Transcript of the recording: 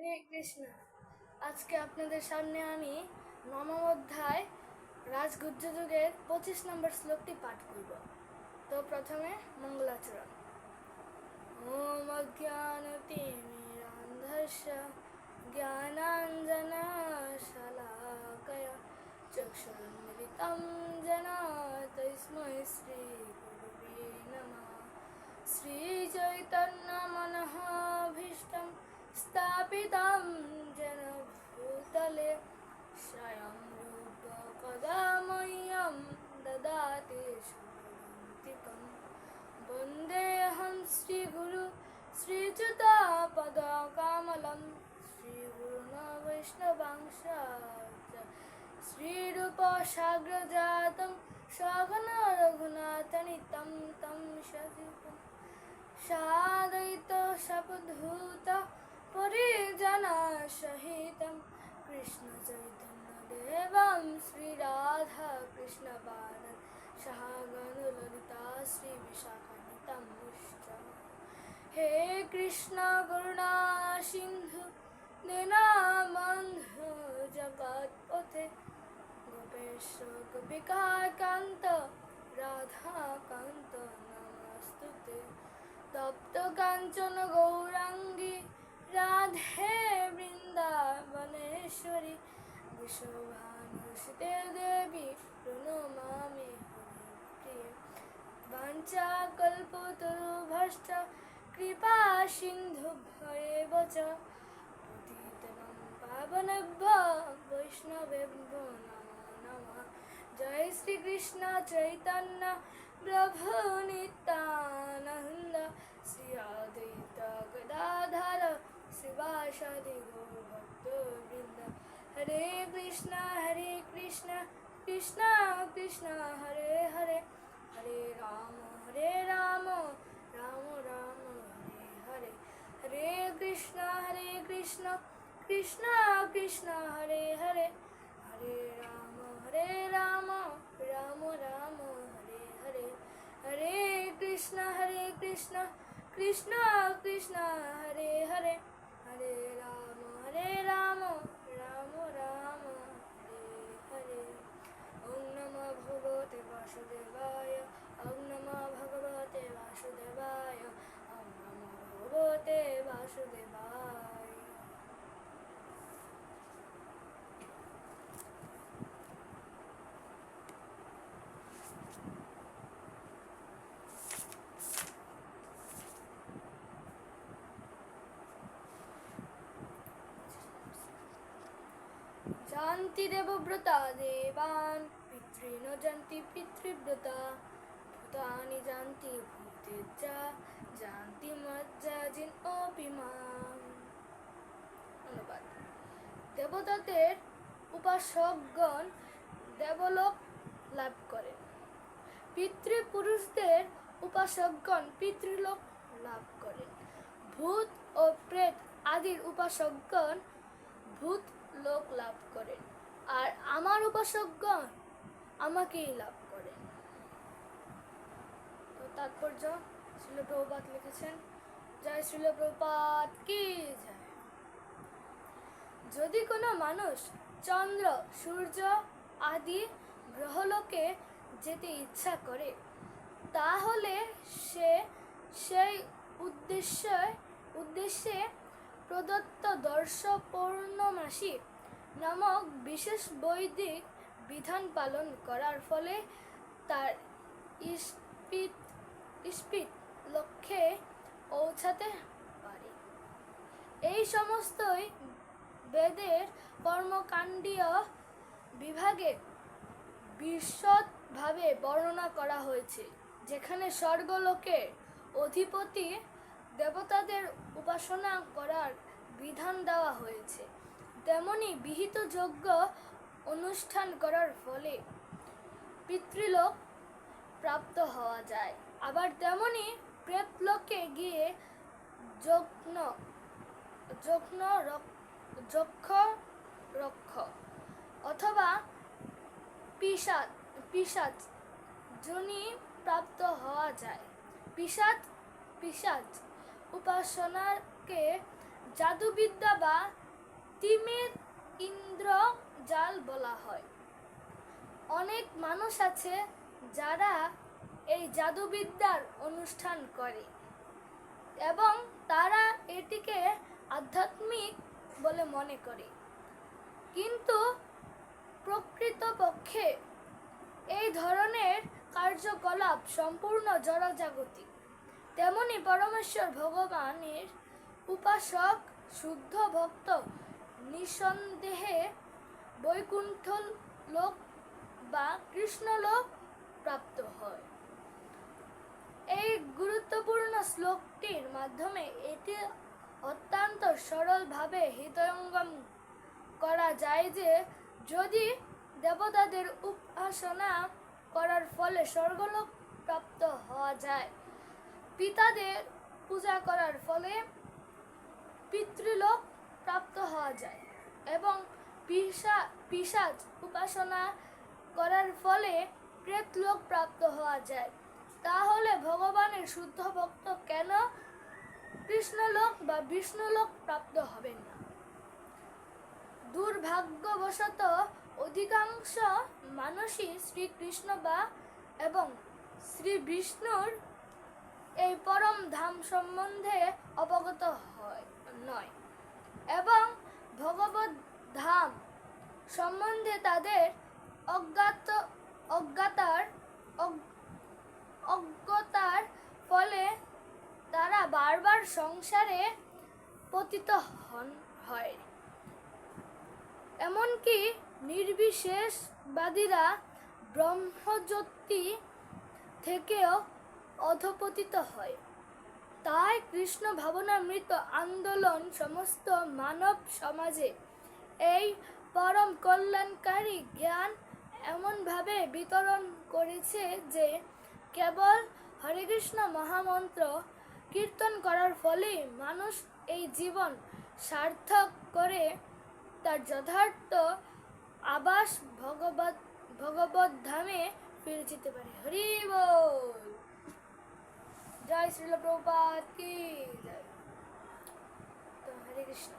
হরে কৃষ্ণ। আজকে আপনাদের সামনে আমি নবম অধ্যায় রাজগুজ্জ যুগের পঁচিশ নম্বর শ্লোকটি পাঠ করব। তো প্রথমে মঙ্গলাচরণ। ওম অজ্ঞানতিমিরান্ধস্য জ্ঞানাঞ্জনশলাকয়া। চক্ষুন্মিলিতং জনা তৈস্ময় শ্রী গুরুবে শ্রী শ্রীচৈতন্য মনঃ स्थापितं जेन भूतले स्वयं रूप कदा मह्यं ददाति शान्तिकं वन्देऽहं श्रीगुरु श्रीच्युतापदकमलं श्रीगुरुण वैष्णवांश श्रीरूपसाग्रजातं सघन रघुनाथनितं तं सजितं सादयित सपधूत परिजनसहितं कृष्णचैतन्यदेवं श्रीराधाकृष्णपादं सहागनुललिता श्रीविशाखानितं हे कृष्ण करुणा सिन्धु दीनबन्धु जगत्पथे गोपेश गोपिकान्त राधाकान्त नमस्तुते तप्त काञ्चन गौराङ्गी রাধে বৃন্দাবনেশ্বরী, বিশ্বভানুষতে দেবী প্রণমামি বাঞ্চা কল্পতরুভশ্চ কৃপা সিন্ধু ভয়ে বচ। পতিতনম পাবনভ্য জয় শ্রীকৃষ্ণ চৈতন্য প্রভু নিত্যানন্দ। শ্রী অদ্বৈত গদাধার শিবাসাদি ভক্তবৃন্দ হরে কৃষ্ণ হরে কৃষ্ণ কৃষ্ণ কৃষ্ণ, হরে হরে। হরে রাম হরে রাম রাম রাম, হরে হরে। হরে কৃষ্ণ হরে কৃষ্ণ কৃষ্ণ কৃষ্ণ, হরে হরে। হরে রাম হরে রাম রাম রাম, হরে হরে। হরে কৃষ্ণ হরে Krishna Krishna Krishna, Hare Hare. Hare Rama, Hare Rama, Rama জানতি Debabrata, দেবান পিতৃণ জানতি পিতৃব্রতা। ভূতানি জানতি ভূতেজা জানতি মজ্জাজিন অভিমান। অনুবাদ দেবতাদের উপাসকগণ দেবলোক লাভ করেন। পিতৃপুরুষদের উপাসকগণ পিতৃলোক লাভ করেন। ভূত ও প্রেত আদির উপাসকগণ ভূত লোক লাভ করেন আর আমার উপাসকগণ আমাকেই লাভ করেন তো তাৎপর্য শিল প্রভুপাত লিখেছেন, জয় শিল প্রভুপাত, কি জয়? যদি কোনো মানুষ চন্দ্র, সূর্য আদি গ্রহলোকে যেতে ইচ্ছা করে, তাহলে সে সেই উদ্দেশ্যে উদ্দেশ্যে প্রদত্ত দর্শ পৌর্ণমাসী নামক বিশেষ বৈদিক বিধান পালন করার ফলে তার ইস্পিত ইস্পিত লক্ষ্যে পৌঁছাতে পারে। এই সমস্তই বেদের কর্মকাণ্ডীয় বিভাগে বিশদভাবে বর্ণনা করা হয়েছে, যেখানে স্বর্গলোকের অধিপতি দেবতাদের উপাসনা করার বিধান দেওয়া হয়েছে। তেমনি বিহিত যজ্ঞ অনুষ্ঠান করার ফলে পিতৃলোক প্রাপ্ত হওয়া যায়। আবার তেমনি প্রেতলোকে গিয়ে যজ্ঞ যজ্ঞ যক্ষ রক্ষ অথবা পিসাদ পিসাদ জনি প্রাপ্ত হওয়া যায়। পিসাদ পিসাজ উপাসনাকে জাদুবিদ্যা বা তিমির ইন্দ্র জাল বলা হয়। অনেক মানুষ আছে যারা এই জাদুবিদ্যার অনুষ্ঠান করে এবং তারা এটিকে আধ্যাত্মিক বলে মনে করে। কিন্তু প্রকৃতপক্ষে এই ধরনের কার্যকলাপ সম্পূর্ণ জড়জাগতিক। তেমনি পরমেশ্বর ভগবানের উপাসক, শুদ্ধ ভক্ত নিঃসন্দেহে বৈকুণ্ঠ লোক বা কৃষ্ণলোক প্রাপ্ত হয়। এই গুরুত্বপূর্ণ শ্লোকটির মাধ্যমে এটি অত্যন্ত সরলভাবে হৃদয়ঙ্গম করা যায় যে, যদি দেবতাদের উপাসনা করার ফলে স্বর্গলোক প্রাপ্ত হওয়া যায়, পিতাদের পূজা করার ফলে পিতৃলোক প্রাপ্ত হওয়া যায় এবং পিসা, পিসাজ উপাসনা করার ফলে প্রেতলোক প্রাপ্ত হওয়া যায়। তাহলে ভগবানের শুদ্ধ ভক্ত কেন কৃষ্ণলোক বা বিষ্ণুলোক প্রাপ্ত হবেন না? দুর্ভাগ্যবশত অধিকাংশ মানুষই শ্রীকৃষ্ণ বা এবং শ্রী বিষ্ণুর এই পরম ধাম সম্বন্ধে অবগত হয়, নয়। এবং ভগবত ধাম সম্বন্ধে তাদের অজ্ঞাত, অজ্ঞাতার অজ্ঞ- অজ্ঞতার ফলে তারা বারবার সংসারে পতিত হন, হয়। এমনকি নির্বিশেষবাদীরা ব্রহ্মজ্যোতি থেকেও অধপতিত হয়। তাই কৃষ্ণ ভাবনামৃত আন্দোলন সমস্ত মানব সমাজে এই পরম কল্যাণকারী জ্ঞান এমনভাবে বিতরণ করেছে যে কেবল হরে কৃষ্ণ মহামন্ত্র কীর্তন করার ফলে মানুষ এই জীবন সার্থক করে তার যথার্থ আবাস ভগবত ভগবত ধামে ফিরে যেতে পারে। হরি বল! জয় শ্রীল প্রভুপাদ কি জয় তো হরে কৃষ্ণ